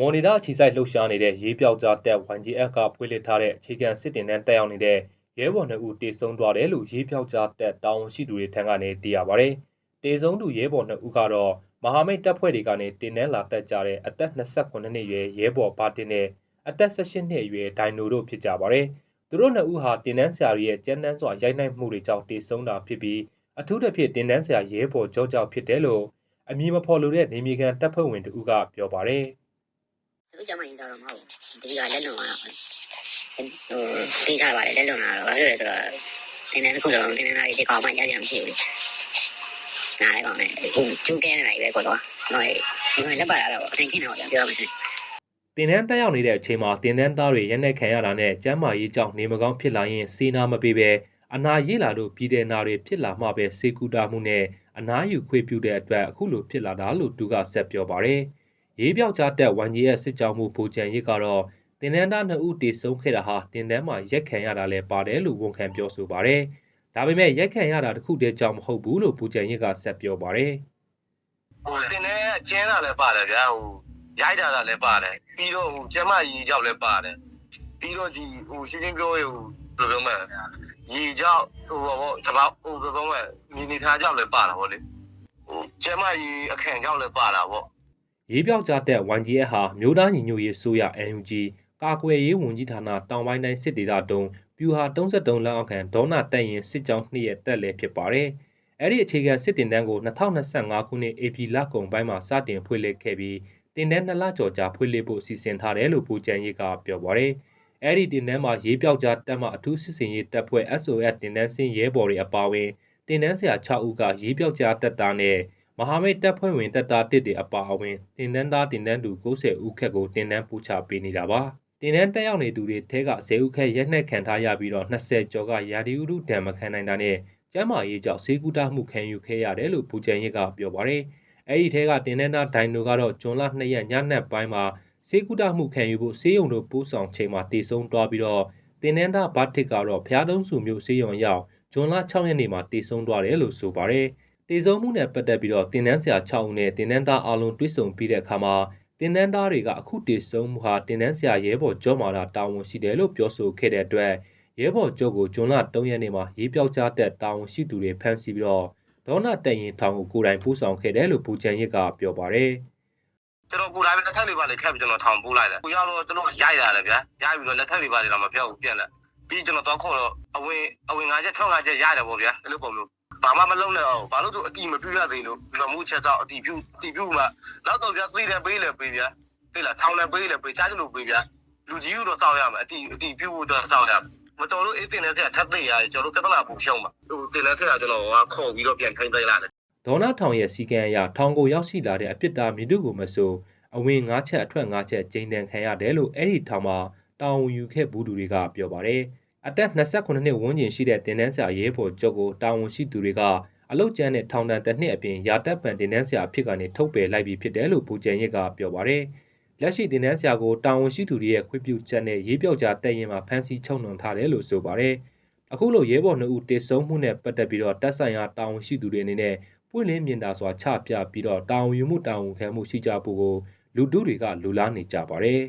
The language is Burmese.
မော်နီတာအခြေစိုက်လှုပ်ရှားနေတဲ့ရေးပြောက်ကြားတက် YGF ကဖွေးလှစ်ထားတဲ့အခြေခံစစ်တင်တန်းတက်ရောက်နေတဲ့ရဲဘော်နှစ်ဦးတေဆုံးသွားတယ်လို့ရေးပြောက်ကြားတက်တာဝန်ရှိသူတွေထံကနေသိရပါဗျ။တေဆုံးသူရဲဘော်နှစ်ဦးကတော့မဟာမိတ်တပ်ဖွဲ့တွေကနေတင်နန်းလာတက်ကြတဲ့အသက်28နှစ်အရွယ်ရဲဘော်ပါတင်နဲ့အသက်18နှစ်အရွယ်ဒိုင်နိုတို့ဖြစ်ကြပါတယ်။သူတို့နှစ်ဦးဟာတင်နန်းဆရာရဲ့ကျန်းတန်းစွာရိုက်နှက်မှုတွေကြောင့်တေဆုံးတာဖြစ်ပြီးအထူးသဖြင့်တင်နန်းဆရာရဲဘော်ကြောကြောင့်ဖြစ်တယ်လို့အမည်မဖော်လိုတဲ့နေမြေခံတပ်ဖွဲ့ဝင်တူကပြောပါတယ်။ သူတို့ကျမရင်တော့မဟုတ်ဘူးဒီကလက်လွန်လာဟိုသိကြပါလေလက်လွန်လာတော့ဘာလို့လဲဆိုတော့တင်းနေတစ်ခုတော့တင်းနေသားကြီးဒီကောင်မှရရမရှိဘူးနားလည်းကောင်းတယ်ဟိုကျူးကဲနေတာပဲကိုတော့ဟိုဒီကလက်ပါလာတော့အထင်ချင်းတော့ပြောမှဆိုတင်တန်းတက်ရောက်နေတဲ့အချိန်မှာတင်တန်းသားတွေရက်နေခံရတာနဲ့ကျမ်းမာရေးကြောင့်နေမကောင်းဖြစ်လာရင်စေနာမပေးပဲအနာရည်လာလို့ပြည်တဲ့နာတွေဖြစ်လာမှပဲစေကူတာမှုနဲ့အနာယူခွေပြုတဲ့အတွက်အခုလိုဖြစ်လာတာလို့သူကဆက်ပြောပါတယ်။ ရေးပြောက်ကြားတက်ဝန်ကြီးရဲ့စစ်ကြောမှုဘူချန်ရစ်ကတော့တင်တန်းသားနှစ်ဦးတေဆုံးခဲ့တာဟာတင်တန်းမှာရက်ခံရတာလည်းပါတယ်လို့ဝန်ခံပြောဆိုပါတယ်။ဒါပေမဲ့ရက်ခံရတာတစ်ခုတည်းကြောင့်မဟုတ်ဘူးလို့ဘူချန်ရစ်ကဆက်ပြောပါတယ်။ဟိုတင်နေကျင်းတာလည်းပါတယ်ဗျာဟိုရိုက်တာလည်းပါတယ်ပြီးတော့ဟိုကျမရီကြောက်လည်းပါတယ်ပြီးတော့ဒီဟိုရှင်းရှင်းပြောရဟိုဘယ်လိုပြောမလဲရီကြောက်ဟိုဘောတပောက်ဟိုဘယ်လိုပြောမလဲမိနေသားကြောက်လည်းပါတာဗောလေဟိုကျမရီအခန့်ကြောက်လည်းပါတာဗော ရေးပြောက်ကြတဲ့ YGF ဟာမြို့သားညီညွတ်ရေးဆိုရ NUG ကာကွယ်ရေးဝန်ကြီးဌာနတောင်ပိုင်းတိုင်းစစ်ဒေသတုံးပြူဟာ33လက်အောက်ခံဒေါနာတက်ရင်စစ်ကြောင်းနှစ်ရက်တက်လည်းဖြစ်ပါတယ်။အဲ့ဒီအခြေခံစစ်တင်တန်းကို2025ခုနှစ် AP လကုန်ပိုင်းမှာစတင်ဖွင့်လှစ်ခဲ့ပြီးတင်တန်းနှစ်လကျော်ကြာဖွင့်လှစ်ဖို့စီစဉ်ထားတယ်လို့ပူချန်ရေးကပြောပါတယ်။အဲ့ဒီတင်တန်းမှာရေးပြောက်ကြတက်မှအထူးစစ်စင်ရေးတပ်ဖွဲ့ SOS တင်တန်းစင်းရဲဘော်တွေအပါအဝင်တင်တန်းဆရာ6ဦးကရေးပြောက်ကြတက်တာနဲ့ မဟာမိတ်တပ်ဖွဲ့ဝင်တပ်သားတစ်တွေအပါအဝင်တင်တန်းသားတင်တန်းသူ90ဦးခက်ကိုတင်တန်းပူချပေးနေတာပါတင်တန်းတက်ရောက်နေသူတွေထဲက10ဦးခက်ရက်နှက်ခံထားရပြီးတော့20ကျော်ကရာဒီဥဒုဒဏ်မခံနိုင်တာနဲ့ကျမ်းမာရေးကြောင့်ဆေးကူတာမှုခံယူခဲ့ရတယ်လို့ပူချန်ရစ်ကပြောပါတယ်အဲ့ဒီထဲကတင်တန်းသားဒိုင်နိုကတော့ဂျွန်လ2ရက်ညနေပိုင်းမှာဆေးကူတာမှုခံယူဖို့ဆေးရုံတို့ပို့ဆောင်ချိန်မှာတည်ဆုံးသွားပြီးတော့တင်တန်းသားဘတ်တစ်ကတော့ဖျားတုံးစုမျိုးဆေးရုံရောက်ဂျွန်လ6ရက်နေ့မှာတည်ဆုံးသွားတယ်လို့ဆိုပါတယ် တည်ဆုံးမှုနဲ့ပတ်သက်ပြီးတော့တင်တန်းဆရာ6ဦးနဲ့တင်တန်းသားအားလုံးတွေ့ဆုံပြီးတဲ့အခါမှာတင်တန်းသားတွေကအခုတည်ဆုံးမှုဟာတင်တန်းဆရာရဲဘော်ကျော်မာလာတာဝန်ရှိတယ်လို့ပြောဆိုခဲ့တဲ့အတွက်ရဲဘော်ကျော်ကိုဂျွန်လ3ရက်နေ့မှာရေးပြောက်ကြားတဲ့တာဝန်ရှိသူတွေဖမ်းဆီးပြီးတော့ဒေါနာတက်ရင်ထောင်ကိုကိုယ်တိုင်ပို့ဆောင်ခဲ့တယ်လို့ဘူချန်ရစ်ကပြောပါတယ်ကျွန်တော်ကိုယ်တိုင်လက်ထက်လေးပါလေခက်ပြီးကျွန်တော်ထောင်ပို့လိုက်တယ်ကိုရောက်တော့ကျွန်တော်ရိုက်တာလေဗျာရိုက်ပြီးတော့လက်ထက်လေးပါလေတော့မပြောက်ဘူးပြက်လက်ပြီးကျွန်တော်တော့ခေါ်တော့အဝင်အဝင်ငါးချက်ထောက်ငါးချက်ရတယ်ပေါ့ဗျာအဲ့လိုပုံမျိုး ဘာမှမလုပ်နဲ့အောင်ဘာလို့သူအတီမပြရသေးလို့ဒီမှုချက်စောက်အတီပြုအတီပြုမှနောက်တော့ဗျာသိတယ်ပေးလေပေးဗျာသိလားထောင်လည်းပေးလေပေးချားချလို့ပေးဗျာလူကြီးတို့စောက်ရမယ်အတီအတီပြုဖို့တော့စောက်ရမယ်မတော်လို့အေးတင်နေဆက်ထပ်သိရကျွန်တော်တို့ကတလာပူရှုံးပါဟိုတင်နေဆက်ကျွန်တော်ကခေါ်ပြီးတော့ပြန်ခိုင်းသိလိုက်တယ်ဒေါနာထောင်ရဲ့စီကံအရထောင်ကိုရောက်ရှိလာတဲ့အပြစ်သားမြစ်တို့ကိုမဆိုအဝင်၅ချက်အထွက်၅ချက်ကျင်းတန်ခံရတယ်လို့အဲ့ဒီထောင်မှာတာဝန်ယူခဲ့ဘူးသူတွေကပြောပါတယ် အသက်28နှစ်ဝန်းကျင်ရှိတဲ့တင်နန်းဆရာရဲဘော်ကျော်ကိုတာဝန်ရှိသူတွေကအလုတ်ကျန်းတဲ့ထောင်တန်းတစ်နှစ်အပြင်ရာတပ်ပံတင်နန်းဆရာအဖြစ်ကနေထုတ်ပယ်လိုက်ပြီးဖြစ်တယ်လို့ဘူကျန်ရစ်ကပြောပါတယ်လက်ရှိတင်နန်းဆရာကိုတာဝန်ရှိသူတွေရဲ့ခွင့်ပြုချက်နဲ့ရေးပြောက်ကြားတက်ရင်မှာဖမ်းဆီးချုပ်နှောင်ထားတယ်လို့ဆိုပါတယ်အခုလိုရဲဘော်နှစ်ဦးတေဆုံးမှုနဲ့ပတ်သက်ပြီးတော့တပ်ဆိုင်ရာတာဝန်ရှိသူတွေအနေနဲ့ပွင့်လင်းမြင်သာစွာချပြပြီးတော့တာဝန်ယူမှုတာဝန်ခံမှုရှိကြဖို့ကိုလူတုတွေကလူလားနေကြပါတယ်